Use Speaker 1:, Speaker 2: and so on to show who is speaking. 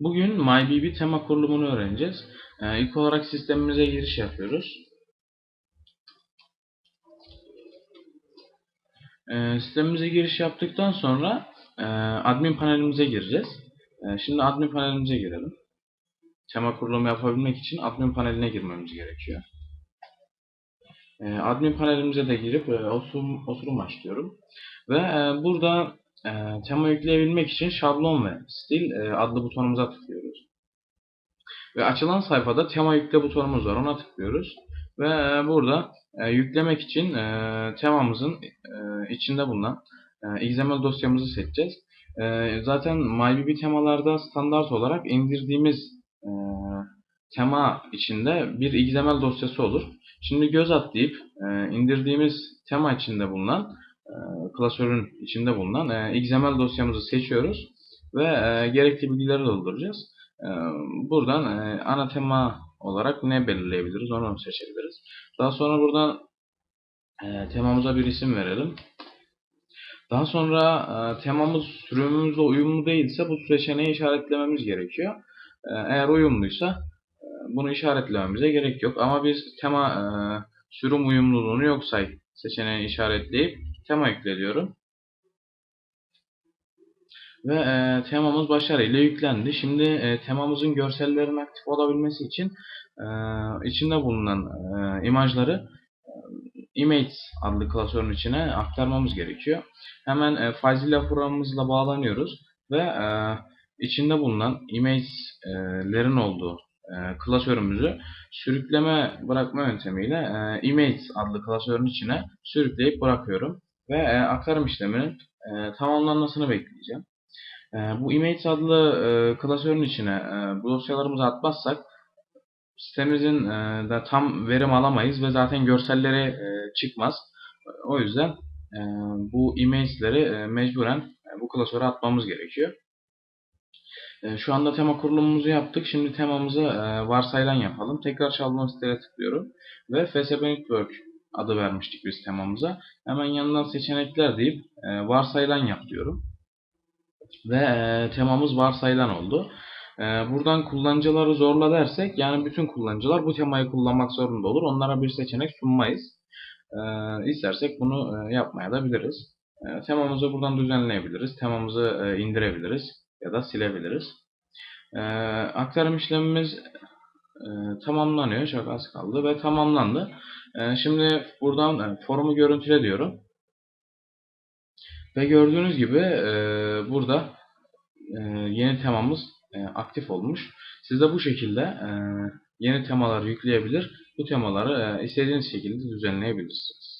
Speaker 1: Bugün MyBB tema kurulumunu öğreneceğiz. Ee, ilk olarak sistemimize giriş yapıyoruz. Ee, sistemimize giriş yaptıktan sonra e, admin panelimize gireceğiz. Ee, şimdi admin panelimize girelim. Tema kurulumu yapabilmek için admin paneline girmemiz gerekiyor. Ee, admin panelimize de girip e, oturum, oturum açıyorum. Ve e, burada e, tema yükleyebilmek için şablon ve stil e, adlı butonumuza tıklıyoruz. Ve açılan sayfada tema yükle butonumuz var. Ona tıklıyoruz. Ve e, burada e, yüklemek için e, temamızın içinde bulunan e, XML dosyamızı seçeceğiz. Zaten MyBB temalarda standart olarak indirdiğimiz tema içinde bir XML dosyası olur. Şimdi göz atlayıp indirdiğimiz tema içinde bulunan klasörün içinde bulunan e, XML dosyamızı seçiyoruz ve e, gerekli bilgileri dolduracağız. E, buradan e, ana tema olarak ne belirleyebiliriz onu seçebiliriz. Daha sonra buradan e, temamıza bir isim verelim. Daha sonra e, temamız sürümümüzle uyumlu değilse bu seçeneği işaretlememiz gerekiyor. E, eğer uyumluysa e, bunu işaretlememize gerek yok. Ama biz tema e, sürüm uyumluluğunu yok say seçeneğini işaretleyip tema yükle diyorum. Ve e, temamız başarıyla yüklendi. Şimdi e, temamızın görsellerin aktif olabilmesi için e, içinde bulunan e, imajları e, Images adlı klasörün içine aktarmamız gerekiyor. Hemen e, FileZilla programımızla bağlanıyoruz ve e, içinde bulunan images'lerin olduğu e, klasörümüzü sürükleme bırakma yöntemiyle e, Images adlı klasörün içine sürükleyip bırakıyorum ve e, aktarım işleminin e, tamamlanmasını bekleyeceğim. E, bu Images adlı e, klasörün içine e, bu dosyalarımızı atmazsak sitemizin e, de tam verim alamayız ve zaten görselleri e, çıkmaz. O yüzden e, bu image'leri e, mecburen e, bu klasöre atmamız gerekiyor. E, şu anda tema kurulumumuzu yaptık. Şimdi temamızı e, varsayılan yapalım. Tekrar şablon siteye tıklıyorum. Ve FSB Network adı vermiştik biz temamıza. Hemen yanından seçenekler deyip e, varsayılan yap diyorum. Ve e, temamız varsayılan oldu. E, buradan kullanıcıları zorla dersek yani bütün kullanıcılar bu temayı kullanmak zorunda olur. Onlara bir seçenek sunmayız. E, istersek bunu e, yapmaya da biliriz. E, temamızı buradan düzenleyebiliriz. Temamızı e, indirebiliriz ya da silebiliriz. E, aktarım işlemimiz e, tamamlanıyor. Çok az kaldı ve tamamlandı. E, şimdi buradan e, forumu görüntüle diyorum. Ve gördüğünüz gibi e, burada yeni temamız aktif olmuş. Siz de bu şekilde yeni temaları yükleyebilir. Bu temaları istediğiniz şekilde düzenleyebilirsiniz.